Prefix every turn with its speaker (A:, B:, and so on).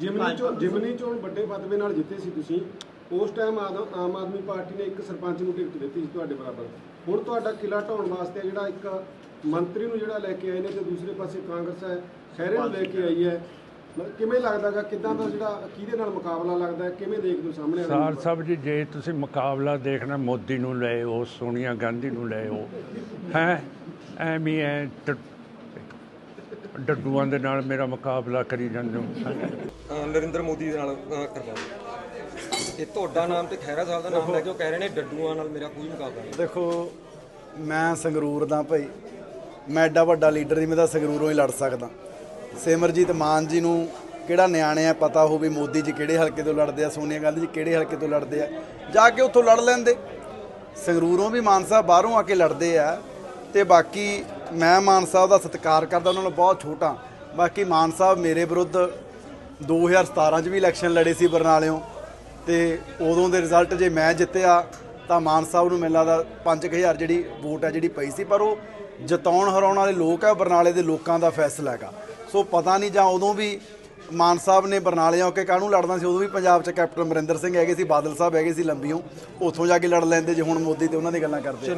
A: ਜਿਮਨੀ ਚੋਣ ਜਿਮਨੀ ਚੋਣ ਵੱਡੇ ਫਤਵੇ ਨਾਲ ਜਿੱਤੇ ਸੀ ਤੁਸੀਂ ਉਸ ਟਾਈਮ ਆਮ ਆਮ ਆਦਮੀ ਪਾਰਟੀ ਨੇ ਇੱਕ ਸਰਪੰਚ ਨੂੰ ਟਿਕਟ ਦਿੱਤੀ ਸੀ ਤੁਹਾਡੇ ਬਰਾਬਰ। ਹੁਣ ਤੁਹਾਡਾ ਕਿਲਾ ਢਾਉਣ ਵਾਸਤੇ ਜਿਹੜਾ ਇੱਕ ਮੰਤਰੀ ਨੂੰ ਜਿਹੜਾ ਲੈ ਕੇ ਆਏ ਨੇ ਤੇ ਦੂਸਰੇ ਪਾਸੇ ਕਾਂਗਰਸ ਹੈ ਖੈਰੇ ਨੂੰ ਲੈ ਕੇ ਆਈ ਹੈ। ਮਤਲਬ ਕਿਵੇਂ ਲੱਗਦਾਗਾ ਕਿਦਾਂ ਦਾ ਜਿਹੜਾ ਕਿਹਦੇ ਨਾਲ ਮੁਕਾਬਲਾ ਲੱਗਦਾ ਹੈ ਕਿਵੇਂ ਦੇਖਦੇ ਹੋ ਸਾਹਮਣੇ
B: ਸਾਰ? ਸਾਹਿਬ ਜੀ ਜੇ ਤੁਸੀਂ ਮੁਕਾਬਲਾ ਦੇਖਣਾ ਮੋਦੀ ਨੂੰ ਲੈ ਉਹ ਸੋਨੀਆ ਗਾਂਧੀ ਨੂੰ ਲੈ ਉਹ ਹੈ? ਐਵੇਂ ਐ ਡੱਡੂਆਂ ਦੇ ਨਾਲ ਮੇਰਾ ਮੁਕਾਬਲਾ ਕਰੀ ਜਾਂਦੇ ਹੋ।
C: ਨਰਿੰਦਰ ਮੋਦੀ ਦੇ ਨਾਲ ਕਰਵਾਓ ਇਹ ਤੁਹਾਡਾ ਨਾਮ ਤੇ ਖੈਰਾ ਸਾਹਿਬ ਦਾ ਨਾਮ ਲੈ ਕੇ ਉਹ ਕਹਿ ਰਹੇ ਨੇ ਡੱਡੂਆਂ ਨਾਲ ਮੇਰਾ ਕੋਈ ਮੁਕਾਬਲਾ ਨਹੀਂ।
D: ਦੇਖੋ ਮੈਂ ਸੰਗਰੂਰ ਦਾ ਭਾਈ। ਮੈਂ ਐਡਾ ਵੱਡਾ ਲੀਡਰ ਨਹੀਂ ਮੈਂ ਤਾਂ ਸੰਗਰੂਰੋਂ ਹੀ ਲੜ ਸਕਦਾ। ਸਿਮਰਜੀਤ ਮਾਨ ਜੀ ਨੂੰ ਕਿਹੜਾ ਨਿਆਣੇ ਆ ਪਤਾ ਹੋਵੇ ਮੋਦੀ ਜੀ ਕਿਹੜੇ ਹਲਕੇ ਤੋਂ ਲੜਦੇ ਆ ਸੋਨੀਆ ਗਾਂਧੀ ਜੀ ਕਿਹੜੇ ਹਲਕੇ ਤੋਂ ਲੜਦੇ ਆ। ਜਾ ਕੇ ਉੱਥੋਂ ਲੜ ਲੈਂਦੇ। ਸੰਗਰੂਰੋਂ ਵੀ ਮਾਨ ਸਾਹਿਬ ਬਾਹਰੋਂ ਆ ਕੇ ਲੜਦੇ ਆ ਤੇ ਬਾਕੀ ਮੈਂ ਮਾਨ ਸਾਹਿਬ ਦਾ ਸਤਿਕਾਰ ਕਰਦਾ, ਉਹਨਾਂ ਨੂੰ ਬਹੁਤ ਛੋਟਾ। ਬਾਕੀ ਮਾਨ ਸਾਹਿਬ ਮੇਰੇ ਵਿਰੁੱਧ 2017 ਚ ਵੀ ਇਲੈਕਸ਼ਨ ਲੜੇ ਸੀ ਬਰਨਾਲਿਓਂ ਤੇ ਉਦੋਂ ਦੇ ਰਿਜ਼ਲਟ ਜੇ ਮੈਂ ਜਿੱਤਿਆ, ਤਾਂ ਮਾਨ ਸਾਹਿਬ ਨੂੰ ਮੈਨੂੰ ਲੱਗਦਾ 5000 ਜਿਹੜੀ ਵੋਟ ਹੈ ਜਿਹੜੀ ਪਈ ਸੀ, ਪਰ ਉਹ ਜਿਤਾਉਣ ਹਰਾਉਣ ਵਾਲੇ ਲੋਕ ਆ, ਬਰਨਾਲੇ ਦੇ ਲੋਕਾਂ ਦਾ ਫੈਸਲਾ ਹੈਗਾ। ਸੋ ਪਤਾ ਨਹੀਂ ਜਾਂ ਉਦੋਂ ਵੀ ਮਾਨ ਸਾਹਿਬ ਨੇ ਬਰਨਾਲੇ ਬਰਨਾਲਿਆਂ ਕੇ ਕਾਹਨੂੰ ਲੜਨਾ ਸੀ, ਉਦੋਂ ਵੀ ਪੰਜਾਬ 'ਚ ਕੈਪਟਨ ਅਮਰਿੰਦਰ ਸਿੰਘ ਹੈਗੇ ਸੀ, ਬਾਦਲ ਸਾਹਿਬ ਹੈਗੇ ਸੀ ਲੰਬੀਓਂ, ਉੱਥੋਂ ਜਾ ਕੇ ਲੜ ਲੈਂਦੇ ਜੇ ਹੁਣ ਮੋਦੀ ਤੇ ਉਹਨਾਂ ਦੀ ਗੱਲਾਂ ਕਰਦੇ